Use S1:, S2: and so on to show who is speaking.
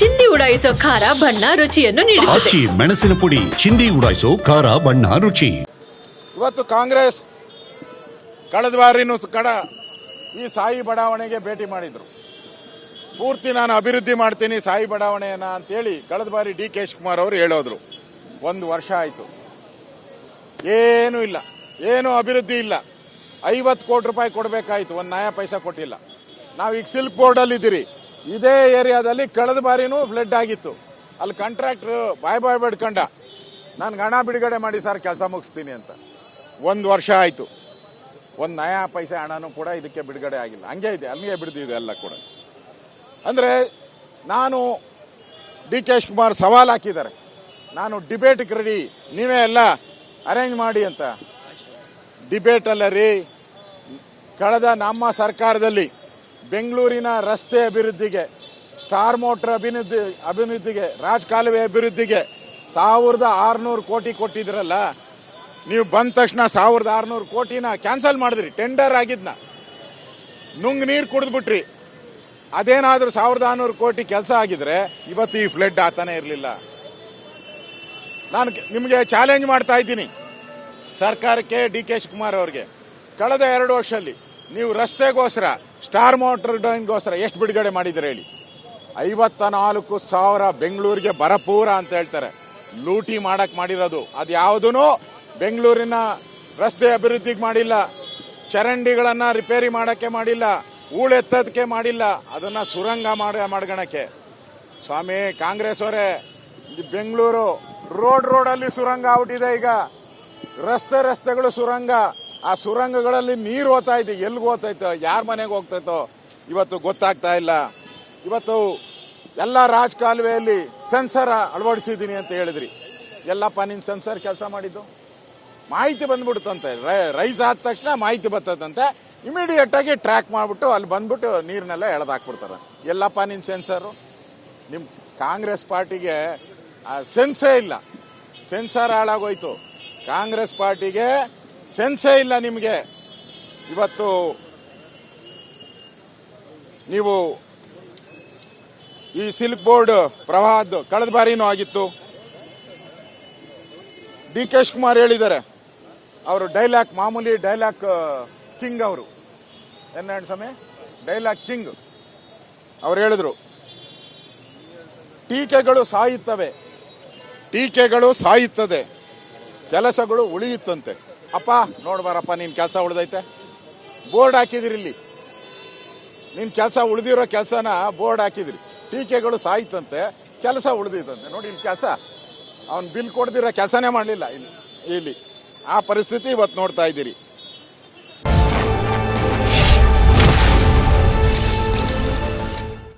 S1: ಚಿಂದಿ ಉಡಾಯಿಸೋ ಖಾರ ಬಣ್ಣ ರುಚಿಯನ್ನು ನೀಡುತ್ತದೆ.
S2: ಆಚಿ ಮೆಣಸಿನ ಪುಡಿ ಚಿಂದಿ ಉಡಾಯಿಸೋ ಖಾರ ಬಣ್ಣ ರುಚಿ.
S3: ಇವತ್ತು ಕಾಂಗ್ರೆಸ್ ಕಳೆದ ಬಾರಿನೂ ಕಡ ಈ ಸಾಯಿ ಬಡಾವಣೆಗೆ ಭೇಟಿ ಮಾಡಿದ್ರು. ಪೂರ್ತಿ ನಾನು ಅಭಿವೃದ್ಧಿ ಮಾಡ್ತೀನಿ ಸಾಯಿ ಬಡಾವಣೆಯನ್ನ ಅಂತೇಳಿ ಕಳೆದ ಬಾರಿ ಡಿ ಕೆ ಶಿವಕುಮಾರ್ ಅವರು ಹೇಳೋದ್ರು. ಒಂದು ವರ್ಷ ಆಯಿತು. ಏನೂ ಇಲ್ಲ. ಏನು ಅಭಿವೃದ್ಧಿ ಇಲ್ಲ. ಐವತ್ತು ಕೋಟಿ ರೂಪಾಯಿ ಕೊಡಬೇಕಾಯ್ತು. ಒಂದು ನಯಾ ಪೈಸಾ ಕೊಟ್ಟಿಲ್ಲ. ನಾವು ಈಗ ಸಿಲ್ಕ್ ಬೋರ್ಡಲ್ಲಿ ಇದ್ದೀರಿ ಇದೇ ಏರಿಯಾದಲ್ಲಿ ಕಳೆದ ಬಾರಿನೂ ಫ್ಲಡ್ ಆಗಿತ್ತು. ಅಲ್ಲಿ ಕಾಂಟ್ರಾಕ್ಟರ್ ಬಾಯ್ ಬಾಯ್ ಬಡ್ಕಂಡ, ನಾನು ಹಣ ಬಿಡುಗಡೆ ಮಾಡಿ ಸರ್ ಕೆಲಸ ಮುಗಿಸ್ತೀನಿ ಅಂತ. ಒಂದು ವರ್ಷ ಆಯಿತು. ಒಂದು ನಯಾ ಪೈಸೆ ಹಣನೂ ಕೂಡ ಇದಕ್ಕೆ ಬಿಡುಗಡೆ ಆಗಿಲ್ಲ. ಹಂಗೆ ಇದೆ, ಅಲ್ಲಿಗೆ ಬಿಡ್ದಿದೆ ಎಲ್ಲ ಕೂಡ. ಅಂದರೆ ನಾನು ಡಿ ಕೆ ಶಿವಕುಮಾರ್ ಸವಾಲು ಹಾಕಿದ್ದಾರೆ. ನಾನು ಡಿಬೇಟ್ಗೆ ರೆಡಿ ನೀವೇ ಎಲ್ಲ ಅರೇಂಜ್ ಮಾಡಿ ಅಂತ. ಡಿಬೇಟ್ ಅಲ್ಲ ರೀ ಕಳೆದ ನಮ್ಮ ಸರ್ಕಾರದಲ್ಲಿ ಬೆಂಗಳೂರಿನ ರಸ್ತೆ ಅಭಿವೃದ್ಧಿಗೆ, ಸ್ಟಾರ್ ಮೋಟ್ರ್ ಅಭಿವೃದ್ಧಿ, ಅಭಿವೃದ್ಧಿಗೆ, ರಾಜಕಾಲುವೆ ಅಭಿವೃದ್ಧಿಗೆ ಸಾವಿರದ ಆರುನೂರು ಕೋಟಿ ಕೊಟ್ಟಿದ್ರಲ್ಲ, ನೀವು ಬಂದ ತಕ್ಷಣ ಸಾವಿರದ ಆರುನೂರು ಕೋಟಿನ ಕ್ಯಾನ್ಸಲ್ ಮಾಡಿದ್ರಿ, ಟೆಂಡರ್ ಆಗಿದ್ನ. ನುಂಗ್ ನೀರು ಕುಡಿದ್ಬಿಟ್ರಿ. ಅದೇನಾದರೂ ಸಾವಿರದ ಆರುನೂರು ಕೋಟಿ ಕೆಲಸ ಆಗಿದ್ರೆ ಇವತ್ತು ಈ ಫ್ಲಡ್ ಆತಾನೆ ಇರಲಿಲ್ಲ. ನಾನು ನಿಮಗೆ ಚಾಲೆಂಜ್ ಮಾಡ್ತಾ ಇದ್ದೀನಿ. ಸರ್ಕಾರಕ್ಕೆ ಡಿ ಕೆ ಶಿವಕುಮಾರ್ ಅವ್ರಿಗೆ. ಕಳೆದ ಎರಡು ವರ್ಷದಲ್ಲಿ ನೀವು ರಸ್ತೆಗೋಸ್ಕರ ಸ್ಟಾರ್ ಮೋಟರ್ ಡೈನ್ಗೋಸ್ಕರ ಎಷ್ಟು ಬಿಡುಗಡೆ ಮಾಡಿದ್ರೆ ಹೇಳಿ. ಐವತ್ತ ನಾಲ್ಕು ಸಾವಿರ ಬೆಂಗಳೂರಿಗೆ ಬರಪೂರ ಅಂತ ಹೇಳ್ತಾರೆ. ಲೂಟಿ ಮಾಡಕ್ ಮಾಡಿರೋದು. ಅದು ಯಾವುದೂ ಬೆಂಗಳೂರಿನ ರಸ್ತೆ ಅಭಿವೃದ್ಧಿಗೆ ಮಾಡಿಲ್ಲ. ಚರಂಡಿಗಳನ್ನು ರಿಪೇರಿ ಮಾಡೋಕ್ಕೆ ಮಾಡಿಲ್ಲ. ಹೂಳೆತ್ತದಕ್ಕೆ ಮಾಡಿಲ್ಲ. ಅದನ್ನ ಸುರಂಗ ಮಾಡ, ಮಾಡ್ಗಣಕ್ಕೆ. ಸ್ವಾಮಿ, ಕಾಂಗ್ರೆಸ್ ಅವರೇ ಬೆಂಗಳೂರು ರೋಡ್ ರೋಡಲ್ಲಿ ಸುರಂಗ ಆಗ್ಬಿಟ್ಟಿದೆ ಈಗ. ರಸ್ತೆ ರಸ್ತೆಗಳು ಸುರಂಗ. ಆ ಸುರಂಗಗಳಲ್ಲಿ ನೀರು ಹೋಗ್ತಾ ಇದೆ. ಎಲ್ಲಿಗೆ ಹೋಗ್ತೈತೋ ಯಾರ ಮನೆಗೆ ಹೋಗ್ತೈತೋ ಇವತ್ತು ಗೊತ್ತಾಗ್ತಾ ಇಲ್ಲ. ಇವತ್ತು ಎಲ್ಲ ರಾಜಕಾಲುವೆಯಲ್ಲಿ ಸೆನ್ಸರ್ ಅಳವಡಿಸಿದ್ದೀನಿ ಅಂತ ಹೇಳಿದ್ರಿ. ಎಲ್ಲಪ್ಪ ನಿನ್ನ ಸೆನ್ಸರ್ ಕೆಲಸ ಮಾಡಿದ್ದು? ಮಾಹಿತಿ ಬಂದ್ಬಿಡುತ್ತಂತೆ ರೈಸ್ ಆದ ತಕ್ಷಣ ಮಾಹಿತಿ ಬರ್ತದಂತೆ. ಇಮಿಡಿಯೇಟ್ ಆಗಿ ಟ್ರ್ಯಾಕ್ ಮಾಡಿಬಿಟ್ಟು ಅಲ್ಲಿ ಬಂದ್ಬಿಟ್ಟು ನೀರನ್ನೆಲ್ಲ ಎಳೆದಾಕ್ಬಿಡ್ತಾರೆ. ಎಲ್ಲಪ್ಪ ನಿನ್ನ ಸೆನ್ಸರು? ನಿಮ್ಮ ಕಾಂಗ್ರೆಸ್ ಪಾರ್ಟಿಗೆ ಸೆನ್ಸೇ ಇಲ್ಲ. ಸೆನ್ಸರ್ ಹಾಳಾಗೋಯ್ತು. ಕಾಂಗ್ರೆಸ್ ಪಾರ್ಟಿಗೆ ಸೆನ್ಸೇ ಇಲ್ಲ ನಿಮಗೆ. ಇವತ್ತು ನೀವು ಈ ಸಿಲ್ಕ್ ಬೋರ್ಡ್ ಪ್ರವಾಹದ್ದು ಕಳೆದ ಬಾರಿನೂ ಆಗಿತ್ತು. ಡಿ ಕೆ ಕುಮಾರ್ ಹೇಳಿದ್ದಾರೆ. ಅವರು ಡೈಲಾಗ್, ಮಾಮೂಲಿ ಡೈಲಾಗ್ ಕಿಂಗ್ ಅವರು. ಎನ್ನ ಸ್ವಾಮಿ? Dialogue king. ಅವ್ರು ಹೇಳಿದ್ರು, ಟೀಕೆಗಳು ಸಾಯುತ್ತವೆ. ಟೀಕೆಗಳು ಸಾಯುತ್ತದೆ. ಕೆಲಸಗಳು ಉಳಿಯುತ್ತಂತೆ. ಅಪ್ಪ, ನೋಡ್ಬಾರಪ್ಪ, ನಿನ್ ಕೆಲಸ ಉಳ್ದೈತೆ. ಬೋರ್ಡ್ ಹಾಕಿದಿರಿ ಇಲ್ಲಿ. ನಿನ್ ಕೆಲಸ ಉಳಿದಿರೋ ಕೆಲಸನ ಬೋರ್ಡ್ ಹಾಕಿದಿರಿ. ಟೀಕೆಗಳು ಸಾಯ್ತಂತೆ, ಕೆಲಸ ಉಳ್ದಿದಂತೆ ನೋಡಿ ಇಲ್ಲಿ ಕೆಲಸ. ಅವ್ನು ಬಿಲ್ ಕೊಡ್ದಿರೋ ಕೆಲಸನೇ ಮಾಡಲಿಲ್ಲ ಇಲ್ಲಿ ಇಲ್ಲಿ. ಆ ಪರಿಸ್ಥಿತಿ ಇವತ್ತು ನೋಡ್ತಾ ಇದ್ದೀರಿ.